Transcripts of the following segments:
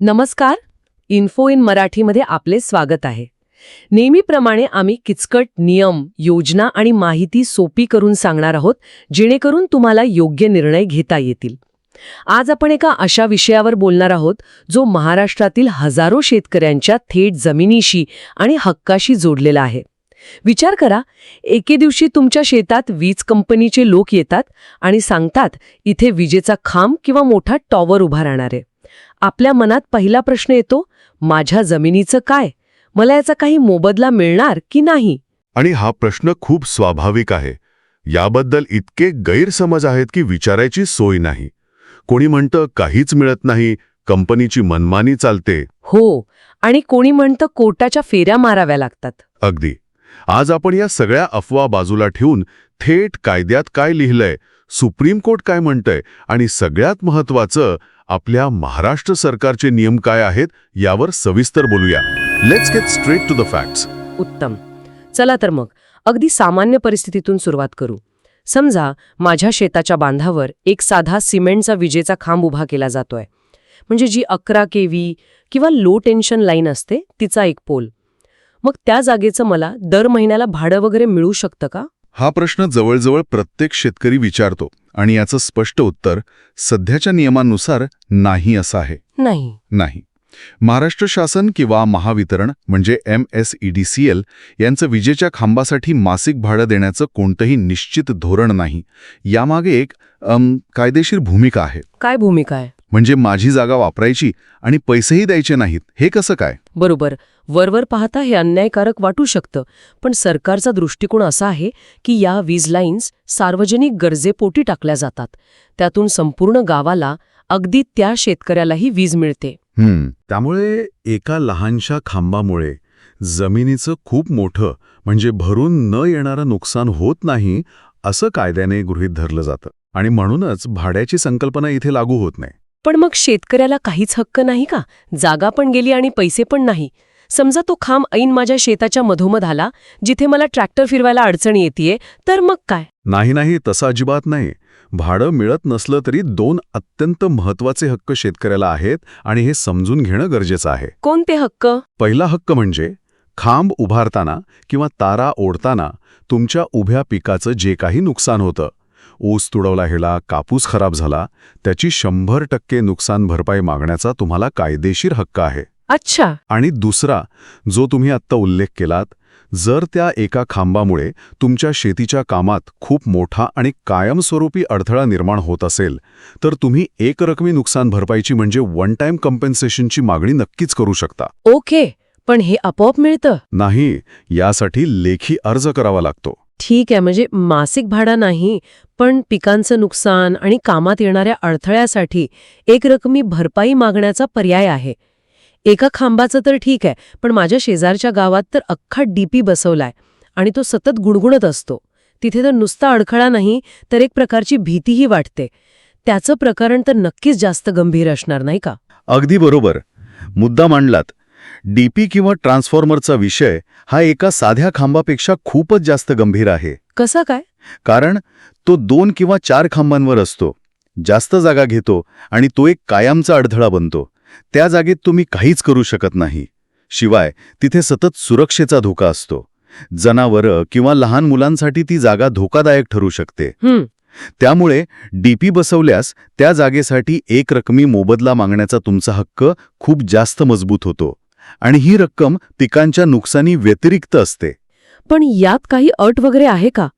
नमस्कार info in मराठीमध्ये आपले स्वागत आहे. नेहमीप्रमाणे आम्ही किचकट नियम योजना आणि माहिती सोपी करून सांगणार आहोत जेणेकरून तुम्हाला योग्य निर्णय घेता येतील. आज आपण एका अशा विषयावर बोलणार आहोत जो महाराष्ट्रातील हजारो शेतकऱ्यांच्या थेट जमिनीशी आणि हक्काशी जोडलेला आहे. विचार करा एके दिवशी तुमच्या शेतात वीज कंपनीचे लोक येतात आणि सांगतात इथे विजेचा खांब किंवा मोठा टॉवर उभा राहणार आहे. आपल्या मनात पहिला प्रश्न येतो माझ्या जमिनीचं काय? मला याचा काही मोबदला मिळणार की नाही? आणि हा प्रश्न खूप स्वाभाविक आहे. याबद्दल इतके गैरसमज आहेत की विचारायची सोय नाही. कोणी म्हणतं काहीच मिळत नाही कंपनीची मनमानी चालते. हो आणि कोणी म्हणतं कोर्टाच्या फेऱ्या माराव्या लागतात. अगदी. आज आपण या सगळ्या अफवा बाजूला ठेवून थेट कायद्यात काय लिहिलंय सुप्रीम कोर्ट काय म्हणतंय आणि सगळ्यात महत्वाचं आपल्या महाराष्ट्र सरकारचे नियम काय आहेत यावर सविस्तर बोलूया. Let's get straight to the facts उत्तम. चला तर मग अगदी सामान्य परिस्थितीतून सुरुवात करू. समजा माझ्या शेताच्या बांधावर एक साधा सिमेंटचा विजेचा खांब उभा केला जातोय. म्हणजे जी अकरा केव्ही किंवा लो टेन्शन लाईन असते तिचा एक पोल. मग त्या जागेचं मला दर महिन्याला भाडं वगैरे मिळू शकतं का? हा प्रश्न जवळजवळ प्रत्येक शेतकरी विचारतो. आणि याचं स्पष्ट उत्तर सध्याच्या नियमांनुसार नाही असं आहे. नाही. नाही. महाराष्ट्र शासन किंवा महावितरण म्हणजे एम एस ईडीसीएल यांचं विजेच्या खांबासाठी मासिक भाडं देण्याचं कोणतंही निश्चित धोरण नाही. यामागे एक अम, कायदेशीर भूमिका आहे. काय भूमिका आहे? म्हणजे माझी जागा वापरायची आणि पैसेही द्यायचे नाहीत हे कसं काय? बरोबर. वरवर पाहता हे अन्यायकारक वाटू शकतं पण सरकारचा दृष्टिकोन असा आहे की या वीज लाईन्स सार्वजनिक गरजेपोटी टाकल्या जातात. त्यातून संपूर्ण गावाला अगदी त्या शेतकऱ्यालाही वीज मिळते. हम्म. त्यामुळे एका लहानशा खांबामुळे जमिनीचं खूप मोठं म्हणजे भरून न येणारं नुकसान होत नाही असं कायद्याने गृहीत धरलं जातं. आणि म्हणूनच भाड्याची संकल्पना इथे लागू होत नाही. पण मग शेतकऱ्याला काहीच हक्क नाही का? जागा पण गेली आणि पैसे पण नाही. समजा तो खांब ऐन माझ्या शेताच्या मधोमध आला जिथे मला ट्रॅक्टर फिरवायला अडचण येतेय तर मग काय? नाही नाही तसं अजिबात नाही. भाडं मिळत नसलं तरी दोन अत्यंत महत्त्वाचे हक्क शेतकऱ्याला आहेत आणि हे समजून घेणं गरजेचं आहे. कोणते हक्क? पहिला हक्क म्हणजे खांब उभारताना किंवा तारा ओढताना तुमच्या उभ्या पिकाचं जे काही नुकसान होतं ऊस तुडवला गेला कापूस खराब झाला त्याची शंभर टक्के नुकसान भरपाई मागण्याचा तुम्हाला कायदेशीर हक्क आहे. अच्छा. आणि दुसरा जो तुम्ही आत्ता उल्लेख केलात जर त्या एका खांबामुळे तुमच्या शेतीच्या कामात खूप मोठा आणि कायमस्वरूपी अडथळा निर्माण होत असेल तर तुम्ही एकरकमी नुकसान भरपाईची म्हणजे वन टाइम कम्पेन्सेशनची मागणी नक्कीच करू शकता. ओके पण हे आपोआप मिळतं. नाही यासाठी लेखी अर्ज करावा लागतो. ठीक आहे म्हणजे मासिक भाडा नाही पण पिकांचं नुकसान आणि कामात येणाऱ्या अडथळ्यासाठी एक रकमी भरपाई मागण्याचा पर्याय आहे. एका खांबाचं तर ठीक आहे पण माझ्या शेजारच्या गावात तर अख्खा डीपी बसवलाय आणि तो सतत गुणगुणत असतो. तिथे तर नुसता अडखळा नाही तर एक प्रकारची भीतीही वाटते. त्याचं प्रकरण तर नक्कीच जास्त गंभीर असणार नाही का? अगदी बरोबर. मुद्दा मांडलात. डीपी किंवा ट्रान्सफॉर्मरचा विषय हा एका साध्या खांबापेक्षा खूपच जास्त गंभीर आहे. कसं काय? कारण तो दोन किंवा चार खांबांवर असतो. जास्त जागा घेतो आणि तो एक कायमचा अडथळा बनतो. त्या जागेत तुम्ही काहीच करू शकत नाही. शिवाय तिथे सतत सुरक्षेचा धोका असतो. जनावरं किंवा लहान मुलांसाठी ती जागा धोकादायक ठरू शकते. त्यामुळे डीपी बसवल्यास त्या जागेसाठी एक रकमी मोबदला मागण्याचा तुमचा हक्क खूप जास्त मजबूत होतो. आणि ही रक्कम पिकांच्या नुकसानी व्यतिरिक्त असते. पण यात काही अट वगैरे आहे का?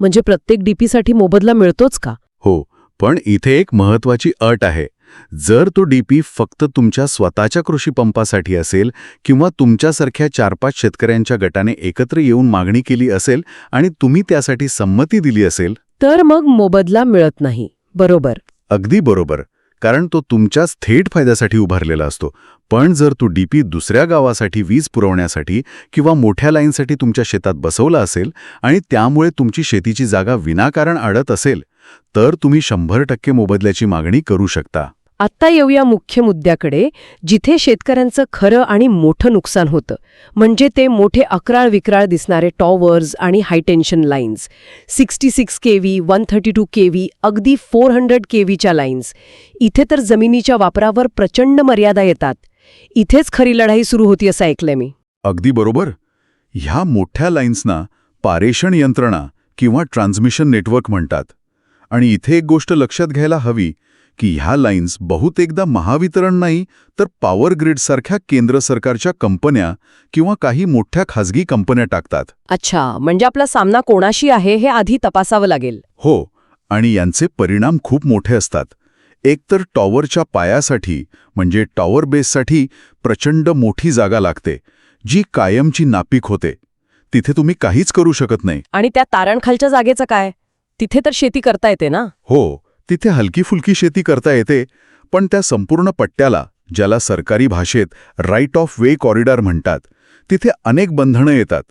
म्हणजे प्रत्येक डीपीसाठी मोबदला मिळतोच का? हो पण इथे एक महत्वाची अट आहे. जर तो डीपी फक्त तुमच्या स्वतःच्या कृषी पंपासाठी असेल किंवा तुमच्यासारख्या चार पाच शेतकऱ्यांच्या गटाने एकत्र येऊन मागणी केली असेल आणि तुम्ही त्यासाठी संमती दिली असेल. तर मग मोबदला मिळत नाही. बरोबर. अगदी बरोबर. कारण तो तुमच्याच थेट फायद्यासाठी उभारलेला असतो. पण जर तो डीपी दुसऱ्या गावासाठी वीज पुरवण्यासाठी किंवा मोठ्या लाईनसाठी तुमच्या शेतात बसवला असेल आणि त्यामुळे तुमची शेतीची जागा विनाकारण अडत असेल तर तुम्ही शंभर टक्के मोबदल्याची मागणी करू शकता. आत्ता येऊया मुख्य मुद्द्याकडे जिथे शेतकऱ्यांचं खरं आणि मोठं नुकसान होतं. म्हणजे ते मोठे अकराळ विक्राळ दिसणारे टॉवर्स आणि high tension lines. Sixty six K V one thirty two K V अगदी फोर हंड्रेड के व्हीच्या लाईन्स. इथे तर जमिनीच्या वापरावर प्रचंड मर्यादा येतात. इथेच खरी लढाई सुरू होती असं ऐकलंय मी. अगदी बरोबर. ह्या मोठ्या लाईन्सना पारेषण यंत्रणा किंवा ट्रान्समिशन नेटवर्क म्हणतात. आणि इथे एक गोष्ट लक्षात घ्यायला हवी की ह्या लाईन्स बहुतेकदा महावितरण नाही तर पॉवर ग्रीडसारख्या केंद्र सरकारच्या कंपन्या किंवा काही मोठ्या खाजगी कंपन्या टाकतात. अच्छा म्हणजे आपला सामना कोणाशी आहे हे आधी तपासावं लागेल. हो आणि यांचे परिणाम खूप मोठे असतात. एकतर टॉवरच्या पायासाठी म्हणजे टॉवर बेससाठी प्रचंड मोठी जागा लागते जी कायमची नापीक होते. तिथे तुम्ही काहीच करू शकत नाही. आणि त्या तारणखालच्या जागेचं काय? तिथे तर शेती करता येते ना? हो तिथे हलकी फुलकी शेती करता येते पण त्या संपूर्ण पट्ट्याला ज्याला सरकारी भाषेत राईट ऑफ वे कॉरिडॉर म्हणतात तिथे अनेक बंधनं येतात.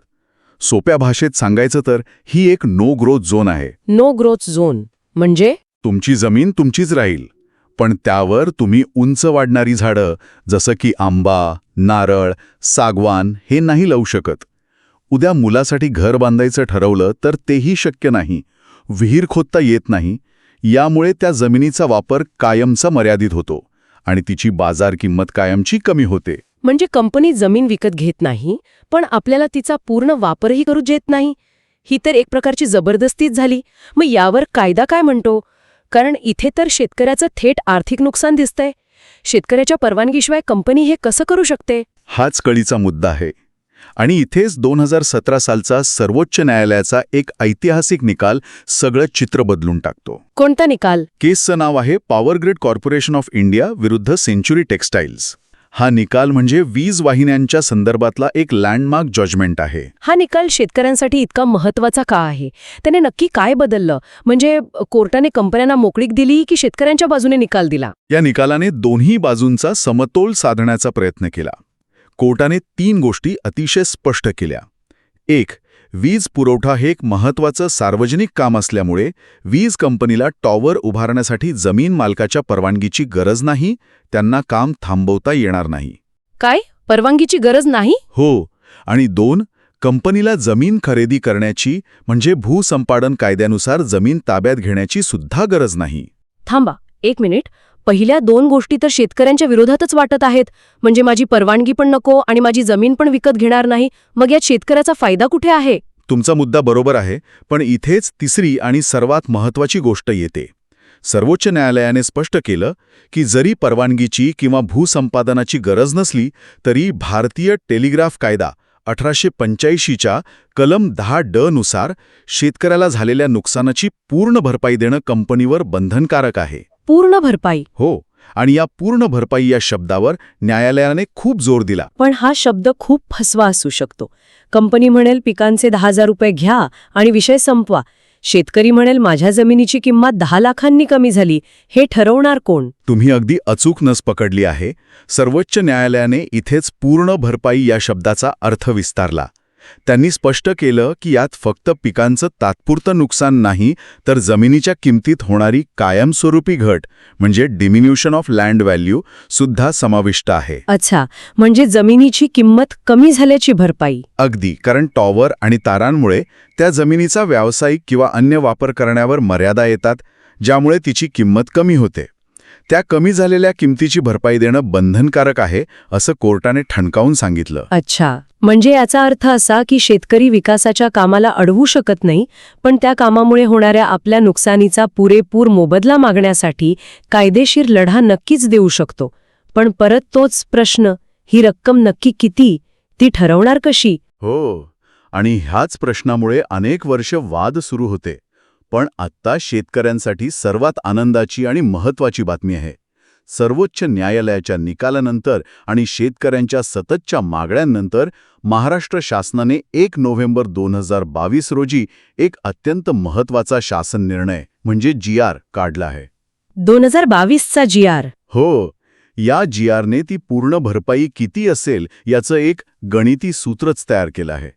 सोप्या भाषेत सांगायचं तर ही एक नो ग्रोथ झोन आहे. नो ग्रोथ झोन म्हणजे? तुमची जमीन तुमचीच राहील पण त्यावर तुम्ही उंच वाढणारी झाडं जसं की आंबा नारळ सागवान हे नाही लावू शकत. उद्या मुलासाठी घर बांधायचं ठरवलं तर तेही शक्य नाही. विहीर खोदता येत नाही. यामुळे त्या जमिनीचा वापर कायमचा मर्यादित होतो आणि तिची बाजार किंमत कायमची कमी होते. म्हणजे कंपनी जमीन विकत घेत नाही पण आपल्याला तिचा पूर्ण वापरही करू देत नाही. ही तर एक प्रकारची जबरदस्तीच झाली. मग यावर कायदा काय म्हणतो? कारण इथे तर शेतकऱ्याचं थेट आर्थिक नुकसान दिसतंय. शेतकऱ्याच्या परवानगीशिवाय कंपनी हे कसं करू शकते? हाच कळीचा मुद्दा आहे. आणि इथेच दोन हजार सतरा सालचा सर्वोच्च न्यायालयाचा एक ऐतिहासिक निकाल सगळं चित्र बदलून टाकतो. कोणता निकाल? केसचं नाव आहे power grid corporation of India विरुद्ध सेंच्युरी टेक्स्टाईल्स हा निकाल म्हणजे वीज वाहिन्यांच्या संदर्भातला एक लँडमार्क जजमेंट आहे. हा निकाल शेतकऱ्यांसाठी इतका महत्त्वाचा का आहे? त्याने नक्की काय बदललं? म्हणजे कोर्टाने कंपन्यांना मोकळीक दिली की शेतकऱ्यांच्या बाजूने निकाल दिला? या निकालाने दोन्ही बाजूंचा समतोल साधण्याचा प्रयत्न केला. कोर्टाने तीन गोष्टी अतिशय स्पष्ट केल्या. एक वीज पुरवठा हे एक महत्त्वाचं सार्वजनिक काम असल्यामुळे वीज कंपनीला टॉवर उभारण्यासाठी जमीन मालकाच्या परवानगीची गरज नाही त्यांना काम थांबवता येणार नाही. काय? परवानगीची गरज नाही? हो आणि दोन कंपनीला जमीन खरेदी करण्याची म्हणजे भूसंपादन कायद्यानुसार जमीन ताब्यात घेण्याची सुद्धा गरज नाही. थांबा एक मिनिट. पहिल्या दोन गोष्टी तर शेतकऱ्यांच्या विरोधातच वाटत आहेत. म्हणजे माझी परवानगी पण नको आणि माझी जमीन पण विकत घेणार नाही. मग यात शेतकऱ्याचा फायदा कुठे आहे? तुमचा मुद्दा बरोबर आहे पण इथेच तिसरी आणि सर्वात महत्त्वाची गोष्ट येते. सर्वोच्च न्यायालयाने स्पष्ट केलं की जरी परवानगीची किंवा भूसंपादनाची गरज नसली तरी भारतीय टेलिग्राफ कायदा अठराशे पंच्याऐंशीच्या कलम दहा ड नुसार शेतकऱ्याला झालेल्या नुकसानाची पूर्ण भरपाई देणं कंपनीवर बंधनकारक आहे. पूर्ण भरपाई. हो आणि या पूर्ण भरपाई या शब्दावर न्यायालयाने खूप जोर दिला. पण हा शब्द खूप फसवा असू शकतो. कंपनी म्हणेल पिकांचे दहा हजार रुपये घ्या आणि विषय संपवा. शेतकरी म्हणेल माझ्या जमिनीची किंमत दहा लाखांनी कमी झाली. हे ठरवणार कोण? तुम्ही अगदी अचूक नस पकडली आहे. सर्वोच्च न्यायालयाने इथेच पूर्ण भरपाई या शब्दाचा अर्थ विस्तारला. त्यांनी स्पष्ट केलं की यात फक्त पिकांचं तात्पुरतं नुकसान नाही तर जमिनीच्या किमतीत होणारी कायमस्वरूपी घट म्हणजे डिमिन्युशन ऑफ लँड व्हॅल्यू सुद्धा समाविष्ट आहे. अच्छा म्हणजे जमिनीची किंमत कमी झाल्याची भरपाई. अगदी कारण टॉवर आणि तारांमुळे त्या जमिनीचा व्यावसायिक किंवा अन्य वापर करण्यावर मर्यादा येतात ज्यामुळे तिची किंमत कमी होते. त्या कमी झालेल्या किमतीची भरपाई देणं बंधनकारक आहे असं कोर्टाने ठणकावून सांगितलं. अच्छा. म्हणजे याचा अर्थ असा की शेतकरी विकासाच्या कामाला अडवू शकत नाही पण त्या कामामुळे होणाऱ्या आपल्या नुकसानीचा पुरेपूर मोबदला मागण्यासाठी कायदेशीर लढा नक्कीच देऊ शकतो. पण परत तोच प्रश्न ही रक्कम नक्की किती ती ठरवणार कशी? हो आणि ह्याच प्रश्नामुळे अनेक वर्ष वाद सुरू होते. पण आत्ता शेतकऱ्यांसाठी सर्वात आनंदाची आणि महत्त्वाची बातमी आहे. सर्वोच्च न्यायालयाच्या निकालानंतर आणि शेतकऱ्यांच्या सततच्या मागण्यांनंतर महाराष्ट्र शासनाने एक नोव्हेंबर दोन हजार बावीस रोजी एक अत्यंत महत्त्वाचा शासन निर्णय म्हणजे जी आर काढला आहे. दोन हजार बावीसचा जी आर. हो. या जी आरने ती पूर्ण भरपाई किती असेल याचं एक गणिती सूत्रच तयार केलं आहे.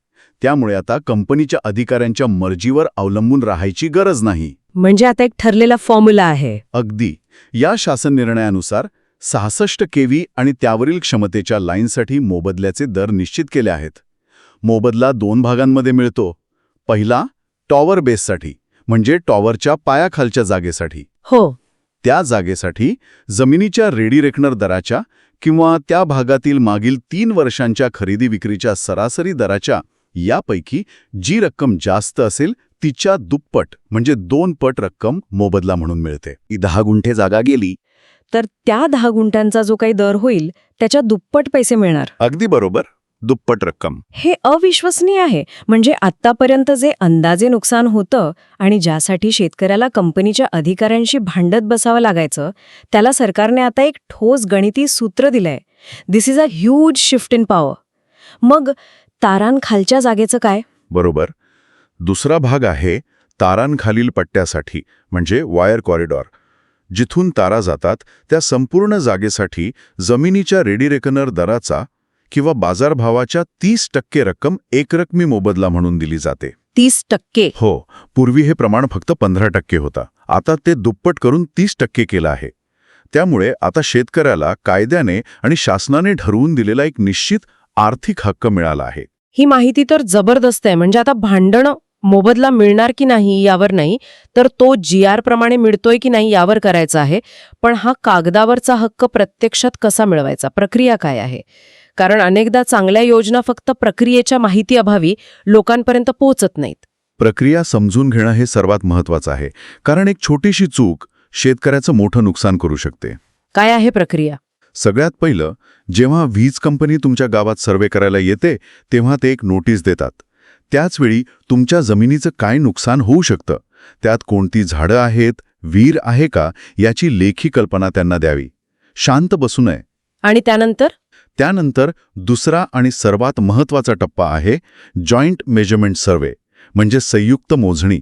त्यामुळे आता कंपनीच्या अधिकाऱ्यांच्या मर्जीवर अवलंबून राहायची गरज नाही. म्हणजे आता एक ठरलेला फॉर्म्युला आहे. अगदी. या शासन निर्णयानुसार सहासष्ट केव्ही आणि त्यावरील क्षमतेच्या लाईनसाठी मोबदल्याचे दर निश्चित केले आहेत. मोबदला दोन भागांमध्ये मिळतो. पहिला टॉवर बेससाठी म्हणजे टॉवरच्या पायाखालच्या जागेसाठी. हो. त्या जागेसाठी जमिनीच्या रेडी रेकनर दराच्या किंवा त्या भागातील मागील तीन वर्षांच्या खरेदी विक्रीच्या सरासरी दराच्या यापैकी जी रक्कम जास्त असेल तिच्या दुप्पट म्हणजे दोन पट रक्कम मोबदला म्हणून मिळते. ही दहा गुंठे जागा गेली. तर त्या दहा गुंठ्यांचा जो काही दर होईल त्याच्या दुप्पट पैसे मिळणार. अगदी बरोबर. दुप्पट रक्कम. हे अविश्वसनीय आहे. म्हणजे आत्तापर्यंत जे अंदाजे नुकसान होतं आणि ज्यासाठी शेतकऱ्याला कंपनीच्या अधिकाऱ्यांशी भांडत बसावं लागायचं त्याला सरकारने आता एक ठोस गणिती सूत्र दिलंय. This is a huge shift in power मग तारांखालच्या जागेचं काय? बरोबर. दुसरा भाग आहे तारांखालील पट्ट्यासाठी म्हणजे वायर कॉरिडॉर. जिथून तारा जातात त्या संपूर्ण जागेसाठी जमिनीच्या रेडिरेकनर दराचा किंवा बाजारभावाच्या तीस टक्के रक्कम एकरकमी मोबदला म्हणून दिली जाते. तीस टक्के? हो पूर्वी हे प्रमाण फक्त पंधरा टक्के होता. आता ते दुप्पट करून तीस टक्के केलं आहे. त्यामुळे आता शेतकऱ्याला कायद्याने आणि शासनाने ठरवून दिलेला एक निश्चित आर्थिक हक्क मिळाला आहे. ही माहिती तर जबरदस्त आहे. म्हणजे आता भांडणं मोबदला मिळणार की नाही यावर नाही तर तो जी आर प्रमाणे मिळतोय की नाही यावर करायचा आहे. पण हा कागदावरचा हक्क प्रत्यक्षात कसा मिळवायचा? प्रक्रिया काय आहे? कारण अनेकदा चांगल्या योजना फक्त प्रक्रियेच्या माहिती अभावी लोकांपर्यंत पोहोचत नाहीत. प्रक्रिया समजून घेणं हे सर्वात महत्वाचं आहे. कारण एक छोटीशी चूक शेतकऱ्याचं मोठं नुकसान करू शकते. काय आहे प्रक्रिया? सगळ्यात पहिलं जेव्हा वीज कंपनी तुमच्या गावात सर्वे करायला येते तेव्हा ते एक नोटीस देतात. त्याचवेळी तुमच्या जमिनीचं काय नुकसान होऊ शकतं? त्यात कोणती झाडं आहेत? वीर आहे का? याची लेखी कल्पना त्यांना द्यावी. शांत बसू नये. आणि त्यानंतर? त्यानंतर दुसरा आणि सर्वात महत्त्वाचा टप्पा आहे जॉईंट मेजरमेंट सर्वे म्हणजे संयुक्त मोजणी.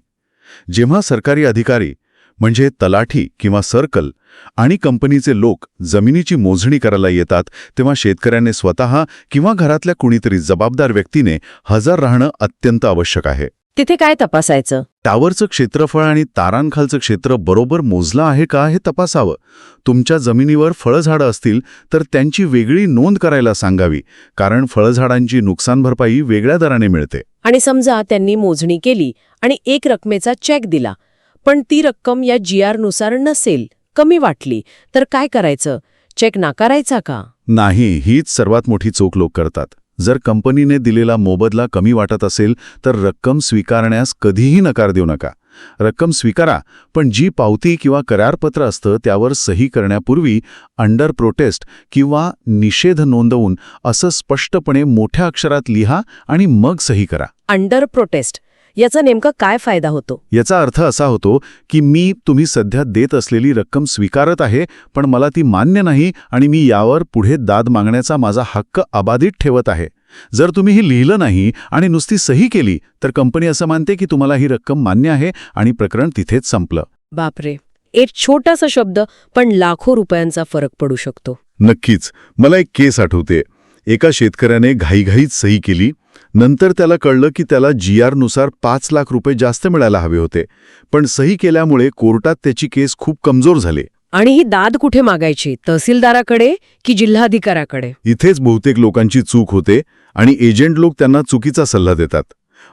जेव्हा सरकारी अधिकारी म्हणजे तलाठी किंवा सर्कल आणि कंपनीचे लोक जमिनीची मोजणी करायला येतात तेव्हा शेतकऱ्याने स्वतः किंवा घरातल्या कुणीतरी जबाबदार व्यक्तीने हजर राहणं अत्यंत आवश्यक आहे. तिथे काय तपासायचं? टावरचं क्षेत्रफळ आणि तारांखालचं क्षेत्र बरोबर मोजलं आहे का हे तपासावं? तुमच्या जमिनीवर फळझाडं असतील तर त्यांची वेगळी नोंद करायला सांगावी कारण फळझाडांची नुकसान भरपाई वेगळ्या दराने मिळते. आणि समजा त्यांनी मोजणी केली आणि एक रकमेचा चेक दिला पण ती रक्कम या जी आरनुसार नसेल कमी वाटली तर काय करायचं? चेक नाकारायचा का? नाही हीच सर्वात मोठी चूक लोक करतात. जर कंपनीने दिलेला मोबदला कमी वाटत असेल तर रक्कम स्वीकारण्यास कधीही नकार देऊ नका. रक्कम स्वीकारा पण जी पावती किंवा करारपत्र असतं त्यावर सही करण्यापूर्वी अंडर प्रोटेस्ट किंवा निषेध नोंदवून असं स्पष्टपणे मोठ्या अक्षरात लिहा आणि मग सही करा. Under protest. याचा नेमका काय फायदा होतो? याचा अर्थ असा होतो की मी तुम्ही सध्या देत असलेली रक्कम स्वीकारत आहे पण मला ती मान्य नाही आणि मी यावर पुढे दाद मागण्याचा माझा हक्क अबाधित ठेवत आहे. जर तुम्ही ही लिहिलं नाही आणि नुसती सही केली तर कंपनी असं मानते की तुम्हाला ही रक्कम मान्य आहे आणि प्रकरण तिथेच संपलं. बापरे! एक छोटासा शब्द पण लाखो रुपयांचा फरक पडू शकतो. नक्कीच. मला एक केस आठवते. एका शेतकऱ्याने घाईघाईत सही केली नंतर त्याला कळलं की त्याला जी आरनुसार पाच लाख रुपये जास्त मिळायला हवे होते. पण सही केल्यामुळे कोर्टात त्याची केस खूप कमजोर झाली. आणि ही दाद कुठे मागायची? तहसीलदाराकडे की जिल्हाधिकाऱ्याकडे? इथेच बहुतेक लोकांची चूक होते आणि एजंट लोक त्यांना चुकीचा सल्ला देतात.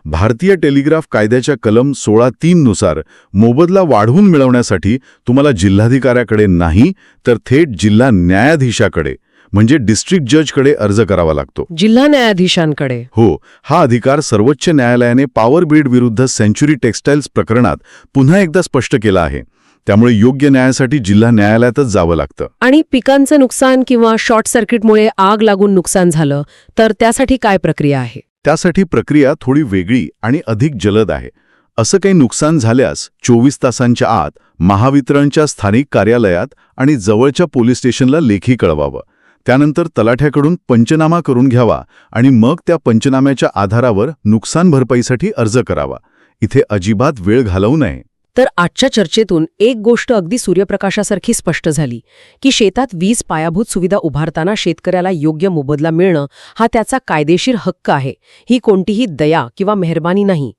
भारतीय टेलिग्राफ कायद्याच्या कलम सोळा तीन नुसार मोबदला वाढवून मिळवण्यासाठी तुम्हाला जिल्हाधिकाऱ्याकडे नाही तर थेट जिल्हा न्यायाधीशाकडे. म्हणजे डिस्ट्रिक्ट जजकडे अर्ज करावा लागतो. जिल्हा न्यायाधीशांकडे. हो हा अधिकार सर्वोच्च न्यायालयाने पॉवर ग्रीड विरुद्ध सेंच्युरी टेक्स्टाईल्स प्रकरणात पुन्हा एकदा स्पष्ट केला आहे. त्यामुळे योग्य न्यायासाठी जिल्हा न्यायालयातच जावं लागतं. आणि पिकांचं नुकसान किंवा शॉर्ट सर्किटमुळे आग लागून नुकसान झालं तर त्यासाठी काय प्रक्रिया आहे? त्यासाठी प्रक्रिया थोडी वेगळी आणि अधिक जलद आहे. असं काही नुकसान झाल्यास चोवीस तासांच्या आत महावितरणच्या स्थानिक कार्यालयात आणि जवळच्या पोलीस स्टेशनला लेखी कळवावं. त्यानंतर तलाठ्याकडून पंचनामा करून घ्यावा आणि मग त्या पंचनाम्याच्या आधारावर नुकसान भरपाईसाठी अर्ज करावा. इथे अजिबात वेळ घालवू नये. तर आजच्या चर्चेतून एक गोष्ट अगदी सूर्यप्रकाशासारखी स्पष्ट झाली की शेतात वीज पायाभूत सुविधा उभारताना शेतकऱ्याला योग्य मोबदला मिळणं हा त्याचा कायदेशीर हक्क आहे. ही कोणतीही दया किंवा मेहरबानी नाही.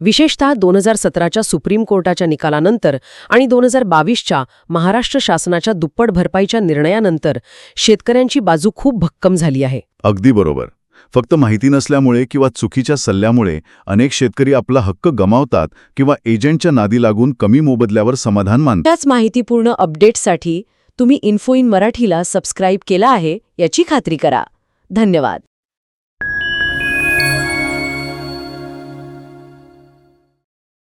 विशेषतः दोन हजार सतराच्या सुप्रीम कोर्टाच्या निकालानंतर आणि दोन हजार बावीसच्या महाराष्ट्र शासनाच्या दुप्पट भरपाईच्या निर्णयानंतर शेतकऱ्यांची बाजू खूप भक्कम झाली आहे. अगदी बरोबर. फक्त माहिती नसल्यामुळे किंवा चुकीच्या सल्ल्यामुळे अनेक शेतकरी आपला हक्क गमावतात किंवा एजंटच्या नादी लागून कमी मोबदल्यावर समाधान मानतात. त्याच माहितीपूर्ण अपडेट्ससाठी तुम्ही इन्फो इन मराठीला सबस्क्राईब केला आहे याची खात्री करा. धन्यवाद.